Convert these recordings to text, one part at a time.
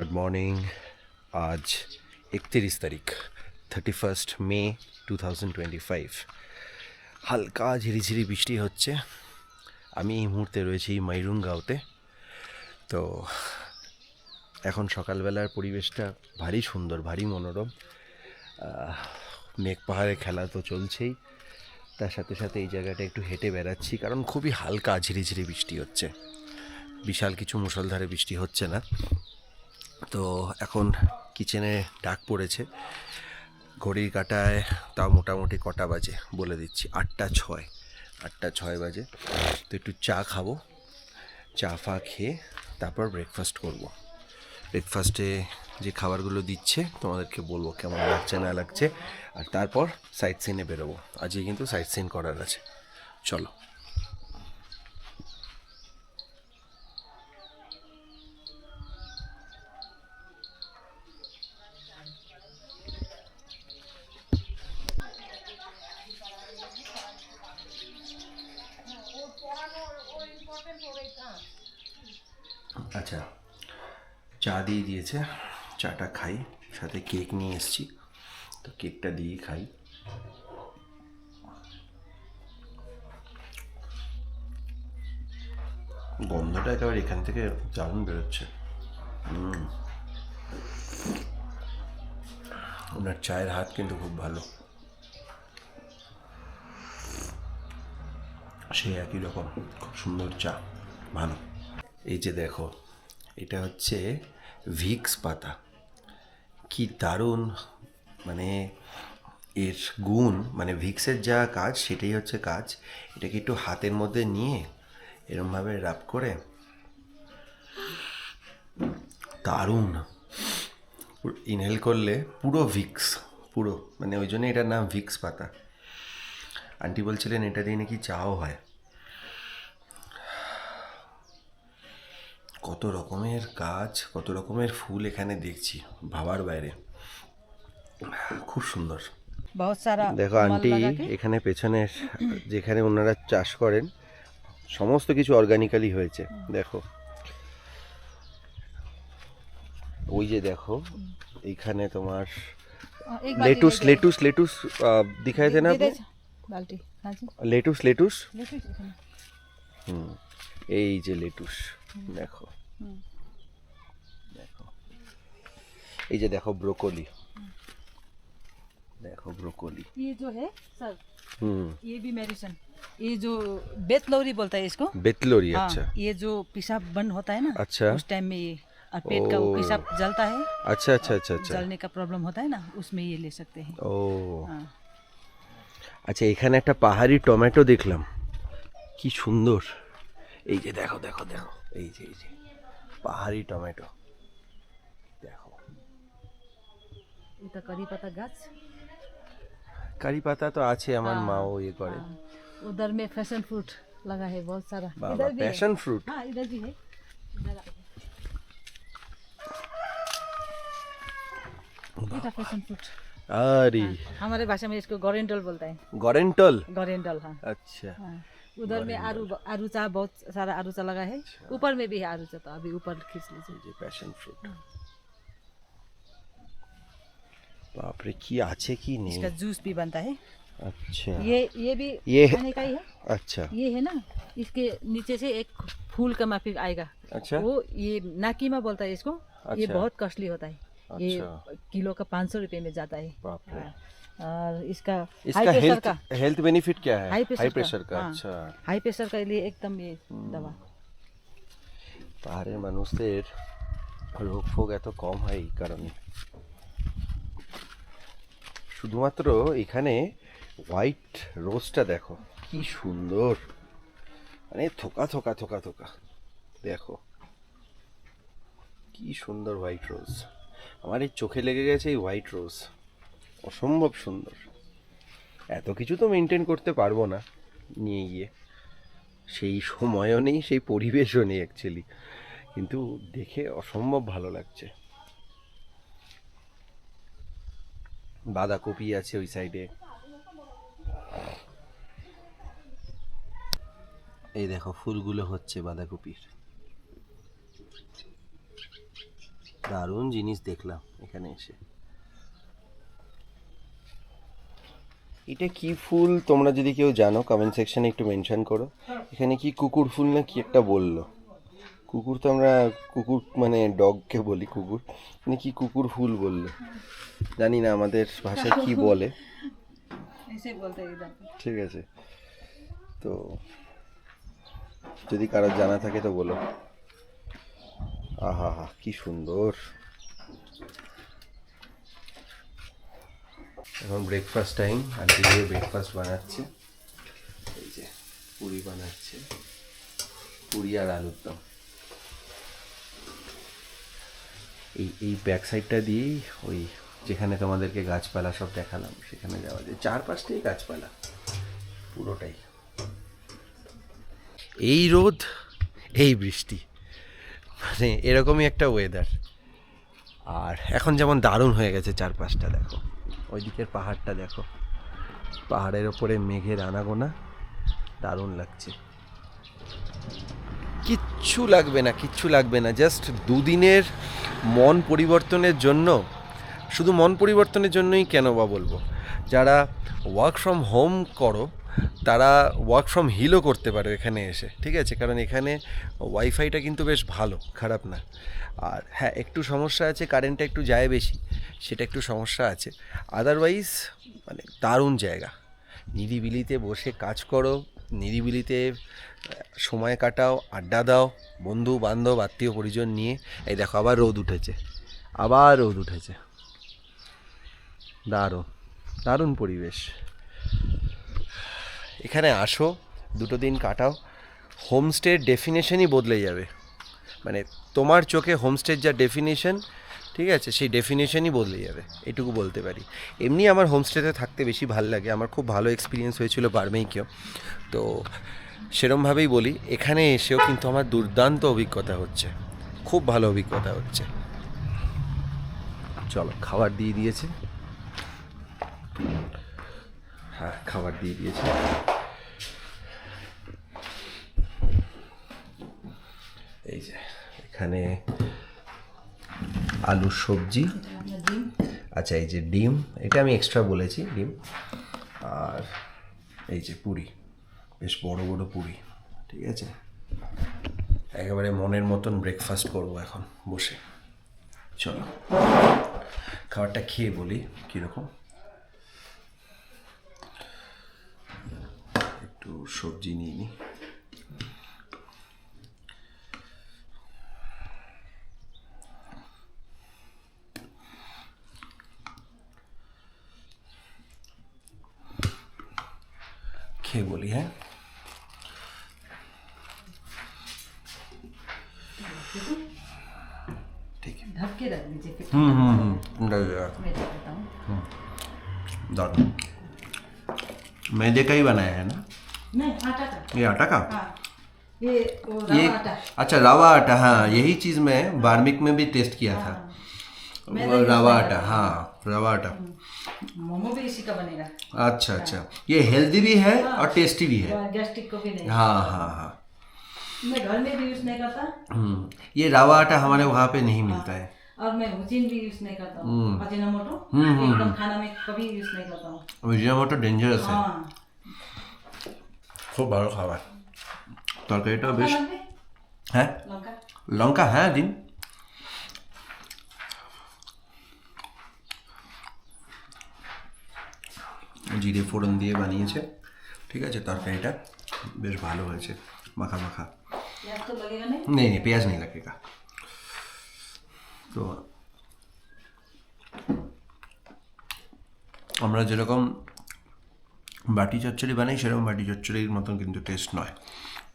Good morning আজ একত্রিশ তারিখ thirty first May two thousand twenty five হালকা ঝিরিঝিরি বৃষ্টি হচ্ছে। আমি এই মুহূর্তে রয়েছি মাইরুঙ্গাঁওতে। তো এখন সকালবেলার পরিবেশটা ভারী সুন্দর, ভারী মনোরম। মেঘ পাহাড়ে খেলা তো চলছেই। তার সাথে সাথে এই জায়গাটা একটু হেঁটে বেড়াচ্ছি, কারণ খুবই হালকা ঝিরিঝিরি বৃষ্টি হচ্ছে। বিশাল কিছু মুষলধারে বৃষ্টি হচ্ছে না। তো এখন কিচেনে ডাক পড়েছে। ঘড়ির কাটায় তাও মোটামুটি কটা বাজে বলে দিচ্ছি, আটটা ছয় আটটা ছয় বাজে। তো একটু চা খাব, চা ফা খেয়ে তারপর ব্রেকফাস্ট করব। ব্রেকফাস্টে যে খাবারগুলো দিচ্ছে, তোমাদেরকে বলব কেমন লাগছে, না লাগছে। আর তারপর সাইট সিনে বেরোবো। আজকে কিন্তু সাইট সিন করার আছে। চলো। আচ্ছা চা দিয়ে দিয়েছে, চাটা খাই, সাথে কেক নিয়ে এসেছি। তো কেকটা দিয়েই খাই। গন্ধটা একেবারে এখান থেকে দারুণ বেরোচ্ছে। ওনার চায়ের হাত কিন্তু খুব ভালো। সে একই রকম, খুব সুন্দর চা, ভালো। এই যে দেখো এটা হচ্ছে ভিক্স পাতা। কি দারুণ মানে এর গুণ মানে ভিক্সের যা কাজ, সেটাই হচ্ছে কাজ। এটাকে একটু হাতের মধ্যে নিয়ে এরমভাবে রাব করে। দারুণ। ইনহেল করলে পুরো ভিক্স, পুরো মানে ওই জন্য এটার নাম ভিক্স পাতা। আন্টি বলছিলেন, এটা দিয়ে নাকি চাও হয়? কত রকমের গাছ কত রকমের ফুল এখানে দেখছি ভাবার বাইরে। খুব সুন্দর। দেখো আন্টি এখানে পেছনে যেখানে ওনারা চাষ করেন সমস্ত কিছু অর্গানিক্যালি হয়েছে দেখো। ওই যে দেখো এইখানে তোমার লেটুস লেটুস লেটুস দেখায় দেন আপনি? লেটুস লেটুস হুম এই যে লেটুস দেখো। দেখো এই যে দেখো ব্রোকলি দেখো ব্রোকলি ये जो है सर হুম ये भी मेडिसिन ये जो बेतलौरी बोलता है इसको बेतलोरी हाँ, अच्छा ये जो पेशाब बंद होता है ना अच्छा उस टाइम में ये और पेट का वो ओ। पेशाब जलता है अच्छा अच्छा अच्छा अच्छा जलने का प्रॉब्लम होता है ना उसमें ये ले सकते हैं ও हाँ আচ্ছা এখানে একটা পাহাড়ি টমেটো দেখলাম কি সুন্দর এই যে দেখো দেখো দেখো এই যে এই যে পাহাড়ি টমেটো দেখো এটা करी पत्ता गाछ কারি পাতা তো আছে আমার हाँ, মাও ইয়ে করে हाँ, उधर में फैशन फ्रूट लगा है बहुत सारा বাবা इधर भी है। প্যাশন ফ্রুট हाँ इधर भी है इधर आ- এটা फैशन फ्रूट আরে हमारे भाषा में इसको गोरेंडल बोलता है গরেন্টল गोरेंडल हाँ আচ্ছা हाँ उधर में आरू आरूचा बहुत सारा आरूचा लगा है। अच्छा। ऊपर में भी है आरूचा तो अभी ऊपर खींच लीजिए। पैशन फ्रूट बाप रे की आचे की नहीं। इसका जूस भी बनता है। अच्छा। ये ये भी ये खाने का ही है। अच्छा। ये है ना इसके नीचे से एक फूल का माफिक आएगा। अच्छा। वो ये नाकी में बोलता है इसको अच्छा। ये बहुत कॉस्टली होता है। अच्छा। ये किलो का पाँच सौ रुपये में जाता है। हाँ। और इसका हाई इसका प्रेशर हेल्थ का हेल्थ बेनिफिट क्या है हाई प्रेशर प्रेशर का हाँ। আচ্ছা हाई प्रेशर के लिए एकदम ये दवा পাহাড়ের মানুষদের রোগ ফোগ এত কম হয় এই কারণে শুধুমাত্র এখানে হোয়াইট রোজটা দেখো কি সুন্দর মানে থোকা থোকা থোকা থোকা দেখো কি সুন্দর হোয়াইট রোজ আমার এই চোখে লেগে গেছে এই হোয়াইট রোজ অসম্ভব সুন্দর। এত কিছু তো মেনটেন করতে পারব না নিয়ে গিয়ে। সেই সময়ও নেই, সেই পরিবেশও নেই অ্যাকচুয়ালি কিন্তু দেখে অসম্ভব ভালো লাগছে। বাঁধাকপি আছে ওই সাইডে এই দেখো, ফুলগুলো হচ্ছে বাঁধাকপির। দারুণ জিনিস দেখলাম এখানে এসে। এটা কি ফুল? তোমরা যদি কেউ জানো কমেন্ট সেকশানে একটু মেনশন করো। এখানে কি কুকুর ফুল না কি একটা বলল? কুকুর তো আমরা কুকুর মানে ডগকে বলি কুকুর। মানে কি কুকুর ফুল বলল? জানি না আমাদের ভাষায় কি বলে। ঠিক আছে। তো যদি কারও জানা থাকে তো বলো। আহা হা কি সুন্দর। এখন ব্রেকফাস্ট টাইম আর দিদি ব্রেকফাস্ট বানাচ্ছে। এই যে পুরি বানাচ্ছে। পুরি আর আলুর দম। এই এই ব্যাক সাইডটা দিয়েই ওই যেখানে তোমাদেরকে গাছপালা সব দেখালাম, সেখানে যাওয়া যায়। চারপাশটাই গাছপালা, পুরোটাই। এই রোদ, এই বৃষ্টি। মানে এরকমই একটা ওয়েদার আর এখন যেমন দারুণ হয়ে গেছে চারপাশটা, দেখো। ওই দিকের পাহাড়টা দেখো। পাহাড়ের ওপরে মেঘের আনাগোনা, দারুণ লাগছে। কিচ্ছু লাগবে না, কিচ্ছু লাগবে না। জাস্ট দুদিনের মন পরিবর্তনের জন্য, শুধু মন পরিবর্তনের জন্যই কেন বা বলব? যারা ওয়ার্ক ফ্রম হোম করো তারা ওয়ার্ক ফ্রম হিলও করতে পারো এখানে এসে, ঠিক আছে? কারণ এখানে ওয়াইফাইটা কিন্তু বেশ ভালো, খারাপ না। আর হ্যাঁ একটু সমস্যা আছে কারেন্টটা একটু যায় বেশি, সেটা একটু সমস্যা আছে। আদারওয়াইজ মানে দারুণ জায়গা। নিরিবিলিতে বসে কাজ করো, নিরিবিলিতে সময় কাটাও, আড্ডা দাও বন্ধু বান্ধব আত্মীয় পরিজন নিয়ে। এই দেখো, আবার রোদ উঠেছে, আবার রোদ উঠেছে। দারুণ দারুণ পরিবেশ। এখানে আসো, দুটো দিন কাটাও। হোমস্টের ডেফিনেশনই বদলে যাবে। মানে তোমার চোখে হোমস্টের যা ডেফিনেশন, ঠিক আছে, সেই ডেফিনেশনই বদলে যাবে, এটুকু বলতে পারি। এমনি আমার হোমস্টেতে থাকতে বেশি ভালো লাগে, আমার খুব ভালো এক্সপিরিয়েন্স হয়েছিল বার্মেইকেও তো সেরমভাবেই বলি, এখানে এসেও কিন্তু আমার দুর্দান্ত অভিজ্ঞতা হচ্ছে, খুব ভালো অভিজ্ঞতা হচ্ছে। চলো, খাবার দিয়ে দিয়েছে। হ্যাঁ খাবার দিয়ে দিয়েছে এই যে এখানে আলুর সবজি। আচ্ছা এই যে ডিম, এটা আমি এক্সট্রা বলেছি, ডিম। আর এই যে পুরি, বেশ বড় বড় পুরি, ঠিক আছে? একেবারে মনের মতন ব্রেকফাস্ট করব এখন, বসে। চলো, খাবারটা খেয়ে বলি কীরকম। একটু সবজি নিয়ে নিই छः बोली है। ठीक है। हम्म, हम्म, हम्म, मैदे का ही बनाया है ना? नहीं आटा का। ये आटा का? हाँ। ये, ये आटा। अच्छा रावा आटा हाँ यही चीज़ मैं बार्मिक में भी टेस्ट किया हाँ। था रावा आटा हाँ। रवा आटा मोमो भी इसी का बनेगा अच्छा अच्छा ये हेल्दी भी है और टेस्टी भी है गैस्ट्रिक को भी नहीं हाँ हाँ हाँ मैं घर में भी यूज नहीं करता हम्म, ये रवा आटा हमारे वहाँ पे नहीं मिलता है और मैं भुजिन भी यूज नहीं करता हूँ अजीनोमोटो हम्म, हम्म, एकदम खाना में कभी यूज नहीं करता हूँ ভিজিনামোটো ডেঞ্জারাস है हाँ খুব ভালো খাবার তরকারিটাও বেশ लौका भी? হ্যাঁ लौका লঙ্কা হ্যাঁ দিন জিরে ফোড়ন দিয়ে বানিয়েছে। ঠিক আছে তরকারিটা বেশ ভালো হয়েছে। মাখা মাখা। নেই নেই পেঁয়াজ নেই লাগেগা তো আমরা যেরকম বাটি চচ্চড়ি বানাই সেরকম বাটি চচ্চড়ির মতন কিন্তু টেস্ট নয়।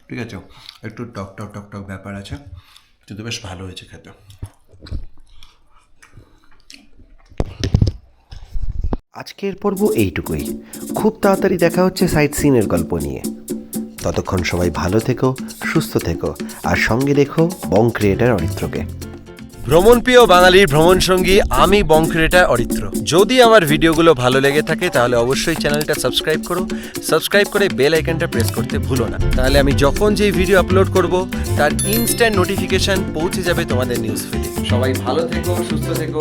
ঠিক আছে? একটু টক টক টক টক ব্যাপার আছে। কিন্তু বেশ ভালো হয়েছে খেতে। আজকের পর্ব এইটুকুই। খুব তাড়াতাড়ি দেখা হচ্ছে সাইট সিনের গল্প নিয়ে। ততক্ষণ সবাই ভালো থেকো সুস্থ থেকো আর সঙ্গে দেখো বং ক্রিয়েটার অরিত্রকে। ভ্রমণপ্রিয় বাঙালির ভ্রমণ সঙ্গী আমি বংক্রেটা অরিত্র। যদি আমার ভিডিওগুলো ভালো লেগে থাকে তাহলে অবশ্যই চ্যানেলটা সাবস্ক্রাইব করো। সাবস্ক্রাইব করে বেল আইকনটা প্রেস করতে ভুলো না। তাহলে আমি যখন যেই ভিডিও আপলোড করব তার ইনস্ট্যান্ট নোটিফিকেশন পৌঁছে যাবে তোমাদের নিউজ ফিডে সবাই ভালো থেকো সুস্থ থেকো